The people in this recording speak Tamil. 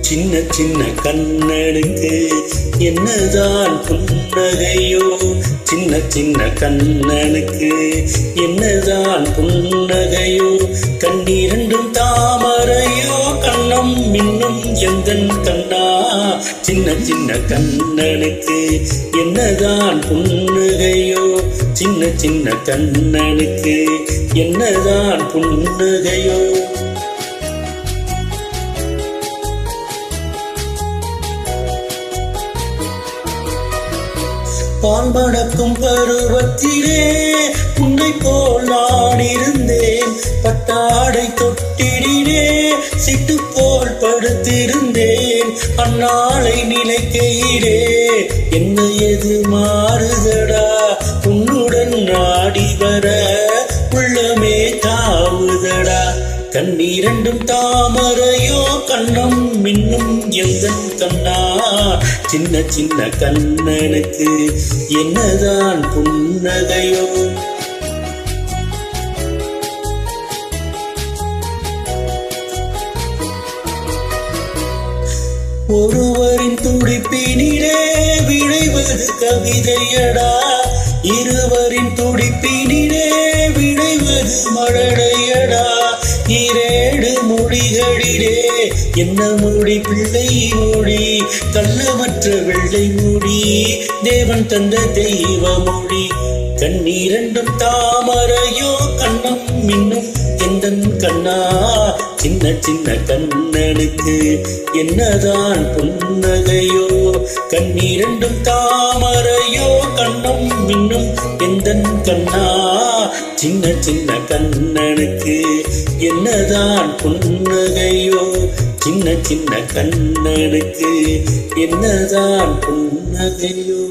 சின்ன சின்ன கண்ணனுக்கு என்னதான் புன்னகையோ. சின்ன சின்ன கண்ணனுக்கு என்னதான் புன்னகையோ. கண்ணீரண்டும் தாமரையோ. கண்ணம் மின்னும் எந்தன் கண்ணா. சின்ன சின்ன கண்ணனுக்கு என்னதான் புன்னகையோ. சின்ன சின்ன கண்ணனுக்கு என்னதான் புன்னகையோ. பால் மணக்கும் பருவத்திலே உன்னை போல் நான் இருந்தேன். பட்டாடை தொட்டிடிலே சிட்டு போல் படுத்திருந்தேன். அந்நாளை நிலைக்கையிலே என்ன எது மாறுதடா? உன்னுடன் நாடி வர கண்ணீரண்டும் தாமரையோ கண்ணம் மின்னும் எந்தன் கண்ணா சின்ன சின்ன கண்ணனுக்கு என்னதான் புன்னகையோ? ஒருவரின் துடிப்பினிலே விளைவது கவிதையடா. இருவரின் துடிப்பினிலே விளைவது மழடை இரேடு மொழிகளிலே என்ன மொழி பிள்ளை மொழி கள்ளமற்ற வெள்ளை மொழி தேவன் தந்த தெய்வ மொழி கண்ணீரண்டும் தாமரையோ கண்ணம் மின்னும் எந்தன் கண்ணா? சின்ன சின்ன கண்ணனுக்கு என்னதான் புன்னகையோ? கண்ணீரண்டும் தாமரையோ கண்ணம் மின்னும் எந்தன் கண்ணா? சின்ன சின்ன கண்ணனுக்கு என்னதான் புன்னகையோ சின்ன சின்ன கண்ணனுக்கு என்னதான் புன்னகையோ.